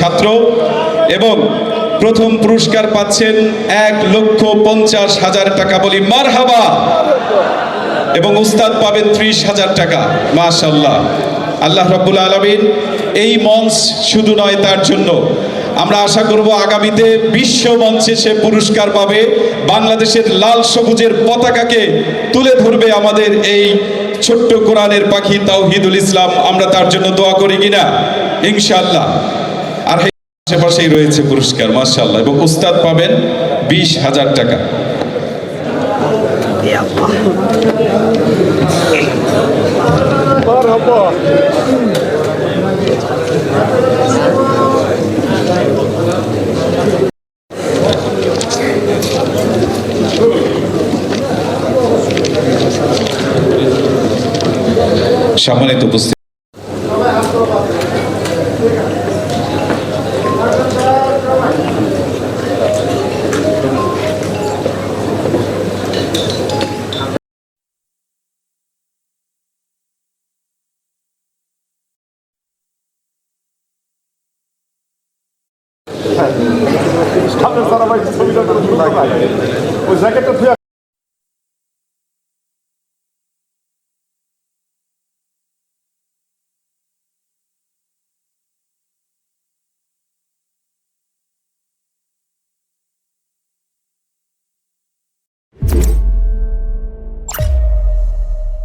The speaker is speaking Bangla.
ছাত্র এবং প্রথম পুরস্কার পাচ্ছেন এক লক্ষ পঞ্চাশ হাজার টাকা বলি মারহাবা। এবং উস্তাদ পাবেন ত্রিশ হাজার টাকা মাশাল্লাহ আল্লাহ রাব্বুল আলমিন এই মঞ্চ শুধু নয়, তার জন্য আমরা আশা করব আগামীতে বিশ্ব মঞ্চে সে পুরস্কার পাবে। বাংলাদেশের লাল সবুজের পতাকাকে তুলে ধরবে আমাদের এই ছোট্ট কোরআনের পাখি তাওহিদুল ইসলাম, আমরা তার জন্য দোয়া করি কিনা? ইনশাআল্লাহ। আর আশেপাশেই রয়েছে পুরস্কার, মাশাআল্লাহ। এবং উস্তাদ পাবেন বিশ হাজার টাকা। সম্মানিত উপস্থিত সামনে সারা ছবিটা। ওই জ্যাকেটটা ধুয়ে